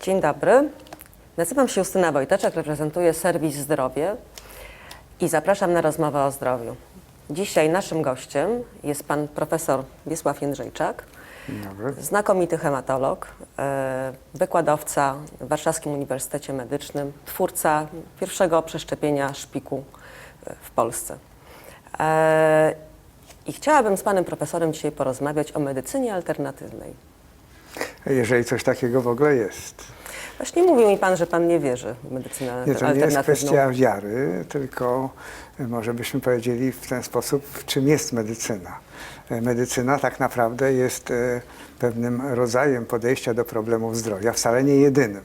Dzień dobry. Nazywam się Justyna Wojteczek, reprezentuję serwis Zdrowie i zapraszam na rozmowę o zdrowiu. Dzisiaj naszym gościem jest pan profesor Wiesław Jędrzejczak, dobry. znakomity hematolog, e, wykładowca w Warszawskim Uniwersytecie Medycznym, twórca pierwszego przeszczepienia szpiku e, w Polsce. E, I chciałabym z panem profesorem dzisiaj porozmawiać o medycynie alternatywnej. Jeżeli coś takiego w ogóle jest. Właśnie mówił mi pan, że pan nie wierzy w medycynę Nie, to nie alternatywną. jest kwestia wiary, tylko e, może byśmy powiedzieli w ten sposób, czym jest medycyna. E, Medycyna tak naprawdę jest e, pewnym rodzajem podejścia do problemów zdrowia, wcale nie jedynym.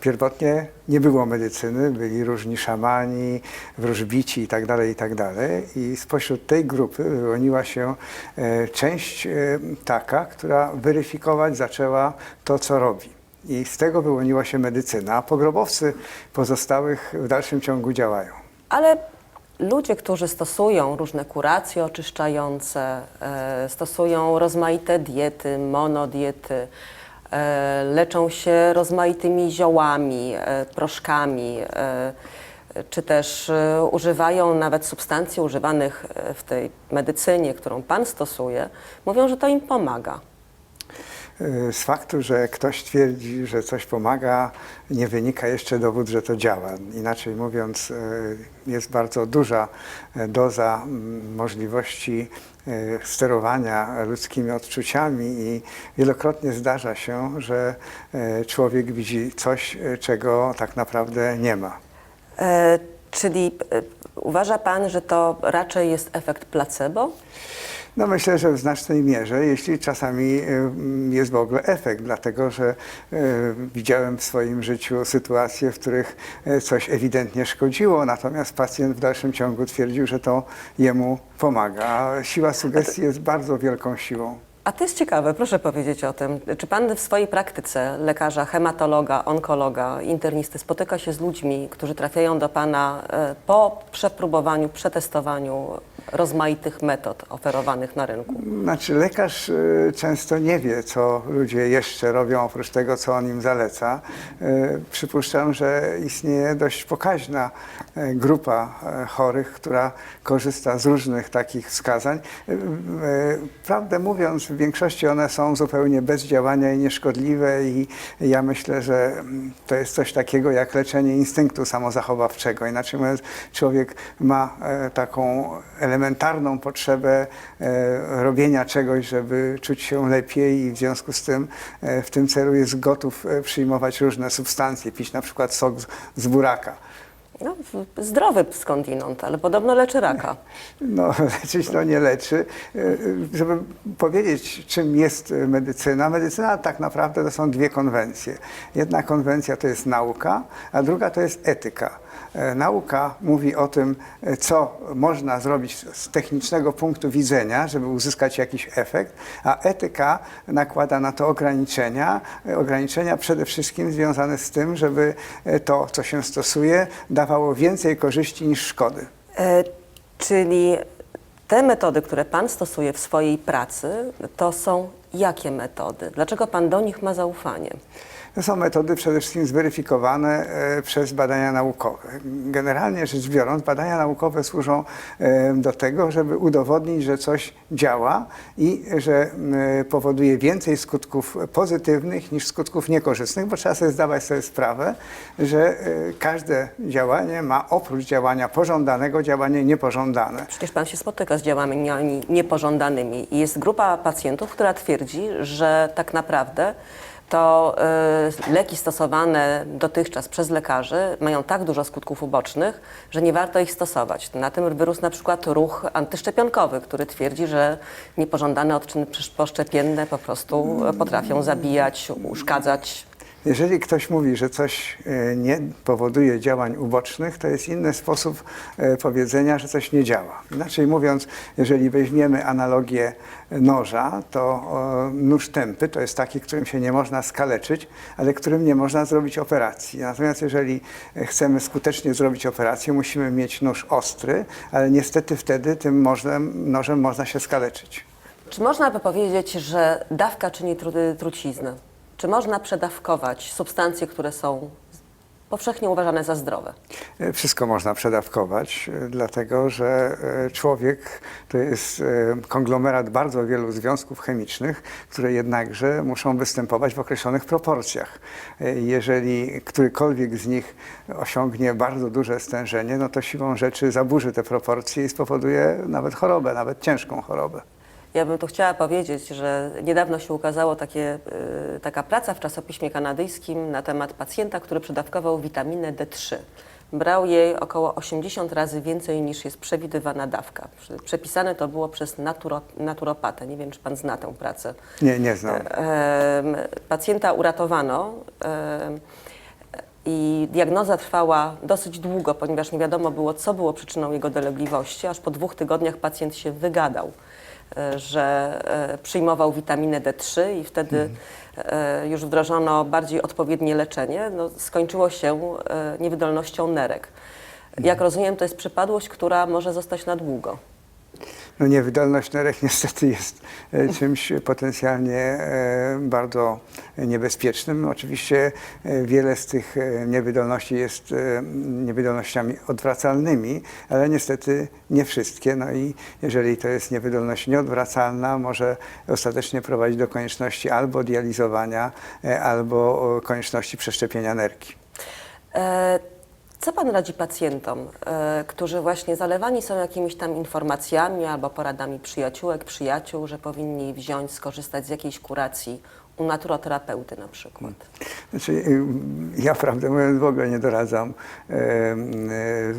Pierwotnie nie było medycyny, byli różni szamani, wróżbici itd., itd. I spośród tej grupy wyłoniła się e, część e, taka, która weryfikować zaczęła to, co robi. I z tego wyłoniła się medycyna, a pogrobowcy pozostałych w dalszym ciągu działają. Ale ludzie, którzy stosują różne kuracje oczyszczające, e, stosują rozmaite diety, monodiety, leczą się rozmaitymi ziołami, e, proszkami, e, czy też e, używają nawet substancji używanych e, w tej medycynie, którą Pan stosuje, mówią, że to im pomaga. Z faktu, że ktoś twierdzi, że coś pomaga, nie wynika jeszcze dowód, że to działa. Inaczej mówiąc, y, jest bardzo duża y, doza możliwości y, sterowania ludzkimi odczuciami i wielokrotnie zdarza się, że człowiek widzi coś, czego tak naprawdę nie ma. E, czyli e, uważa Pan, że to raczej jest efekt placebo? No myślę, że w znacznej mierze, jeśli czasami y, jest w ogóle efekt, dlatego że y, widziałem w swoim życiu sytuacje, w których y, coś ewidentnie szkodziło, natomiast pacjent w dalszym ciągu twierdził, że to jemu pomaga. Siła sugestii jest bardzo wielką siłą. A to jest ciekawe, proszę powiedzieć o tym. Czy pan w swojej praktyce lekarza, hematologa, onkologa, internisty spotyka się z ludźmi, którzy trafiają do pana po przepróbowaniu, przetestowaniu rozmaitych metod oferowanych na rynku? Znaczy lekarz y, często nie wie, co ludzie jeszcze robią oprócz tego, co on im zaleca. Y, Przypuszczam, że istnieje dość pokaźna y, grupa chorych, która korzysta z różnych takich wskazań. Prawdę mówiąc, w większości one są zupełnie bez działania i nieszkodliwe i ja myślę, że mm, to jest coś takiego jak leczenie instynktu samozachowawczego. Inaczej mówiąc, człowiek ma e, taką elementarną potrzebę e, robienia czegoś, żeby czuć się lepiej i w związku z tym e, w tym celu jest gotów e, przyjmować różne substancje, pić na przykład sok z, z buraka. No, zdrowy skądinąd, ale podobno leczy raka. No, leczyć to nie leczy. E, e, Żeby powiedzieć, czym jest medycyna, medycyna tak naprawdę to są dwie konwencje. Jedna konwencja to jest nauka, a druga to jest etyka. E, Nauka mówi o tym, co można zrobić z technicznego punktu widzenia, żeby uzyskać jakiś efekt, a etyka nakłada na to ograniczenia. Ograniczenia przede wszystkim związane z tym, żeby to, co się stosuje, dawało więcej korzyści niż szkody. E, czyli te metody, które pan stosuje w swojej pracy, to są jakie metody? Dlaczego pan do nich ma zaufanie? To są metody przede wszystkim zweryfikowane e, przez badania naukowe. Generalnie rzecz biorąc, badania naukowe służą e, do tego, żeby udowodnić, że coś działa i że m, powoduje więcej skutków pozytywnych niż skutków niekorzystnych, bo trzeba sobie zdawać sobie sprawę, że e, każde działanie ma oprócz działania pożądanego działanie niepożądane. Przecież pan się spotyka z działaniami niepożądanymi i jest grupa pacjentów, która twierdzi, że tak naprawdę to y, leki stosowane dotychczas przez lekarzy mają tak dużo skutków ubocznych, że nie warto ich stosować. Na tym wyrósł na przykład ruch antyszczepionkowy, który twierdzi, że niepożądane odczyny poszczepienne po prostu potrafią zabijać, uszkadzać. Jeżeli ktoś mówi, że coś e, nie powoduje działań ubocznych, to jest inny sposób e, powiedzenia, że coś nie działa. Inaczej mówiąc, jeżeli weźmiemy analogię noża, to nóż tępy to jest taki, którym się nie można skaleczyć, ale którym nie można zrobić operacji. Natomiast jeżeli e, chcemy skutecznie zrobić operację, musimy mieć nóż ostry, ale niestety wtedy tym nożem, można się skaleczyć. Czy można by powiedzieć, że dawka czyni tru- truciznę? Czy można przedawkować substancje, które są powszechnie uważane za zdrowe? E, Wszystko można przedawkować, e, dlatego że e, człowiek to jest konglomerat bardzo wielu związków chemicznych, które jednakże muszą występować w określonych proporcjach. Jeżeli którykolwiek z nich osiągnie bardzo duże stężenie, no to siłą rzeczy zaburzy te proporcje i spowoduje nawet chorobę, nawet ciężką chorobę. Ja bym tu chciała powiedzieć, że niedawno się ukazało takie, y, taka praca w czasopiśmie kanadyjskim na temat pacjenta, który przedawkował witaminę D3. Brał jej około 80 razy więcej niż jest przewidywana dawka. Prze- Przepisane to było przez naturo, naturopatę. Nie wiem, czy pan zna tę pracę. Nie, nie znam. Em, Pacjenta uratowano em, i diagnoza trwała dosyć długo, ponieważ nie wiadomo było, co było przyczyną jego dolegliwości. Aż po dwóch tygodniach pacjent się wygadał, e, że e, przyjmował witaminę D3 i wtedy e, już wdrożono bardziej odpowiednie leczenie. No, skończyło się niewydolnością nerek. Jak rozumiem, to jest przypadłość, która może zostać na długo. No niewydolność nerek niestety jest e, czymś potencjalnie e, bardzo niebezpiecznym. Oczywiście e, wiele z tych niewydolności jest niewydolnościami odwracalnymi, ale niestety nie wszystkie. No i jeżeli to jest niewydolność nieodwracalna, może ostatecznie prowadzić do konieczności albo dializowania, albo konieczności przeszczepienia nerki. Co Pan radzi pacjentom, e, którzy właśnie zalewani są jakimiś tam informacjami albo poradami przyjaciółek, przyjaciół, że powinni wziąć, skorzystać z jakiejś kuracji u naturoterapeuty na przykład? Znaczy, y, ja prawdę mówiąc w ogóle nie doradzam e, e,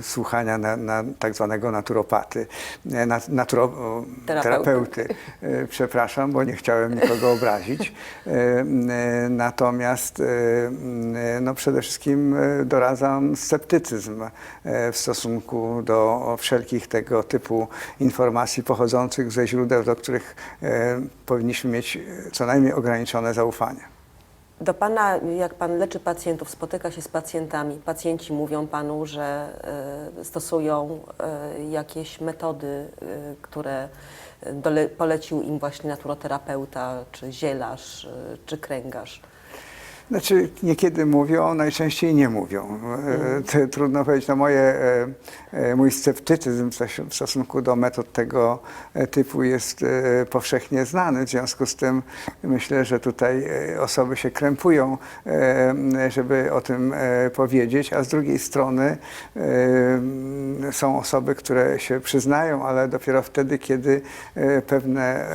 słuchania na, na tak zwanego naturopaty, e, nat, naturo, Terapeuty. E, przepraszam, bo nie chciałem nikogo obrazić. E, e, natomiast e, e, no przede wszystkim e, doradzam sceptycyzm w stosunku do wszelkich tego typu informacji pochodzących ze źródeł, do których e, powinniśmy mieć co najmniej ograniczone zaufanie. Do Pana, jak Pan leczy pacjentów, spotyka się z pacjentami, pacjenci mówią Panu, że e, stosują e, jakieś metody, e, które polecił im właśnie naturoterapeuta, czy zielarz, czy kręgarz. Znaczy, niekiedy mówią, najczęściej nie mówią. To Trudno powiedzieć, no moje, e, e, mój sceptycyzm w stos- w stosunku do metod tego typu jest powszechnie znany. W związku z tym myślę, że tutaj osoby się krępują, żeby o tym powiedzieć, a z drugiej strony są osoby, które się przyznają, ale dopiero wtedy, kiedy pewne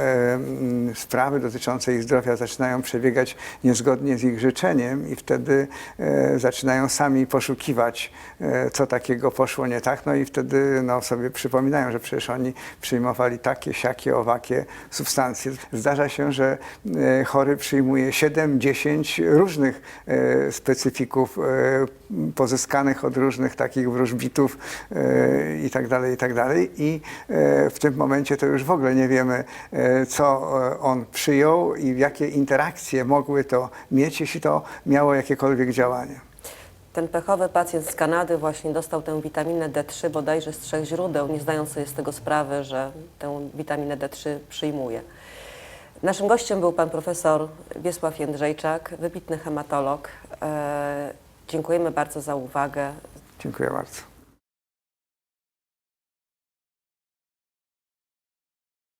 sprawy dotyczące ich zdrowia zaczynają przebiegać niezgodnie z ich życzeniem i wtedy e, zaczynają sami poszukiwać, e, co takiego poszło nie tak, no i wtedy no, sobie przypominają, że przecież oni przyjmowali takie, siakie, owakie substancje. Zdarza się, że e, chory przyjmuje 7-10 różnych specyfików pozyskanych od różnych takich wróżbitów e, i tak dalej, i tak dalej. I e, w tym momencie to już w ogóle nie wiemy, e, co on przyjął i jakie interakcje mogły to mieć, jeśli to miało jakiekolwiek działanie. Ten pechowy pacjent z Kanady właśnie dostał tę witaminę D3 bodajże z trzech źródeł, nie zdając sobie z tego sprawy, że tę witaminę D3 przyjmuje. Naszym gościem był pan profesor Wiesław Jędrzejczak, wybitny hematolog. Dziękujemy bardzo za uwagę. Dziękuję bardzo.